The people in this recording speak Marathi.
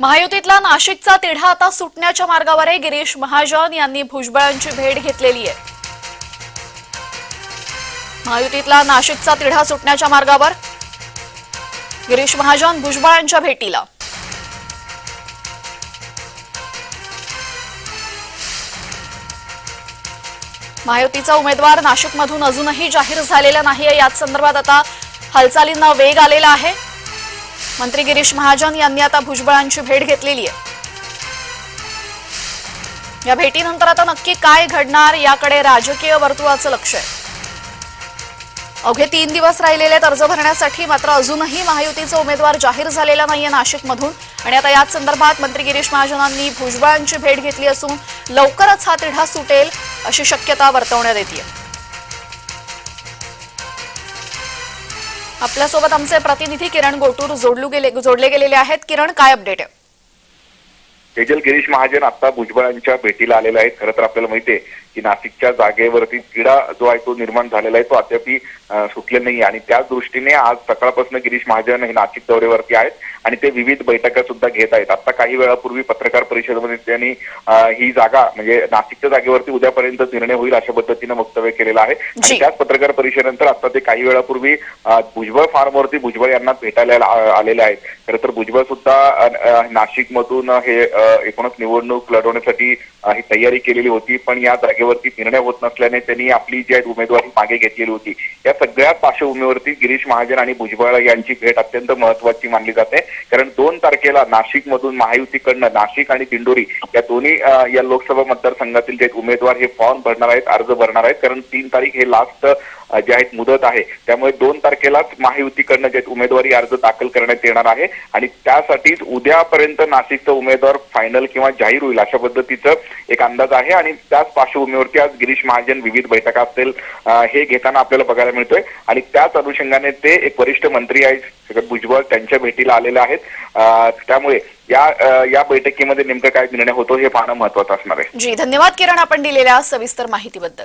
महायुतीतला नाशिकचा तिढा आता सुटण्याच्या मार्गावर आहे गिरीश महाजन यांनी भुजबळांची भेट घेतलेली आहे. महायुतीतला नाशिकचा तिढा सुटण्याच्या मार्गावर गिरीश महाजन भुजबळांच्या भेटीला. महायुतीचा उमेदवार नाशिकमधून अजूनही जाहीर झालेला नाही याच संदर्भात आता हालचालींना वेग आलेला आहे. मंत्री गिरीश महाजन यांनी आता भुजबळांची भेट घेतलेली आहे. या भेटीनंतर आता नक्की काय घडणार याकडे राजकीय वर्तुळाचं लक्ष आहे. अवघे तीन दिवस राहिलेले अर्ज भरण्यासाठी मात्र अजूनही महायुतीचा उमेदवार जाहीर झालेला नाहीये नाशिकमधून. आणि आता याच संदर्भात मंत्री गिरीश महाजनांनी भुजबळांची भेट घेतली असून लवकरच हा तिढा सुटेल अशी शक्यता वर्तवण्यात येते आपल्यासोबत आमचे प्रतिनिधी किरण गोटूर जोडलू गेले जोडले गेलेले आहेत. किरण काय अपडेट आहे? तेजल गिरीश महाजन आता भुजबळांच्या भेटीला आलेले आहेत. खरं तर आपल्याला माहितीये की नाशिकच्या जागेवरती तिढा जो आहे तो निर्माण झालेला आहे तो अद्यापी अं, सुटले नाही आणि त्याच दृष्टीने आज सकाळपासून गिरीश महाजन हे नाशिक दौऱ्यावरती आहेत आणि ते विविध बैठका सुद्धा घेत आहेत. आता काही वेळापूर्वी पत्रकार परिषदेमध्ये त्यांनी ही जागा म्हणजे नाशिकच्या जागेवरती उद्यापर्यंत निर्णय होईल अशा पद्धतीनं वक्तव्य केलेलं आहे. आणि त्याच पत्रकार परिषदेनंतर आता ते काही वेळापूर्वी भुजबळ फार्मवरती भुजबळ यांना भेटायला आलेले आहेत. खरं तर भुजबळ सुद्धा नाशिक मधून हे एकूणच निवडणूक लढवण्यासाठी ही तयारी केलेली होती. पण या जागेवरती निर्णय होत नसल्याने त्यांनी आपली जी उमेदवारी मागे घेतलेली होती. या सगळ्या पार्श्वभूमीवरती गिरीश महाजन आणि भुजबळ यांची भेट अत्यंत महत्वाची मानली जाते. कारण दोन तारखेला नाशिक मधून महायुतीकडनं नाशिक आणि दिंडोरी या दोन्ही या लोकसभा मतदारसंघातील जे उमेदवार हे फॉर्म भरणार आहेत अर्ज भरणार आहेत. कारण तीन तारीख हे लास्ट जे आहेत मुदत आहे. त्यामुळे दोन तारखेलाच महायुतीकडनं जे उमेदवारी अर्ज दाखल करण्यात येणार आहे. आणि त्यासाठीच उद्यापर्यंत नाशिकचा उमेदवार फायनल किंवा जाहीर होईल अशा पद्धतीचं एक अंदाज आहे. आणि त्याच पार्श्वभूमीवरती आज गिरीश महाजन विविध बैठका असतील. हे घेताना आपल्याला बघायला मिळतोय. आणि त्याच अनुषंगाने ते एक वरिष्ठ मंत्री आहेत जगत भुजबळ त्यांच्या भेटीला आलेले आहेत. त्यामुळे या या बैठकीमध्ये नेमकं काय निर्णय होतो हे पाहणं महत्वाचं असणार आहे. जी धन्यवाद किरण आपण दिलेल्या सविस्तर माहितीबद्दल.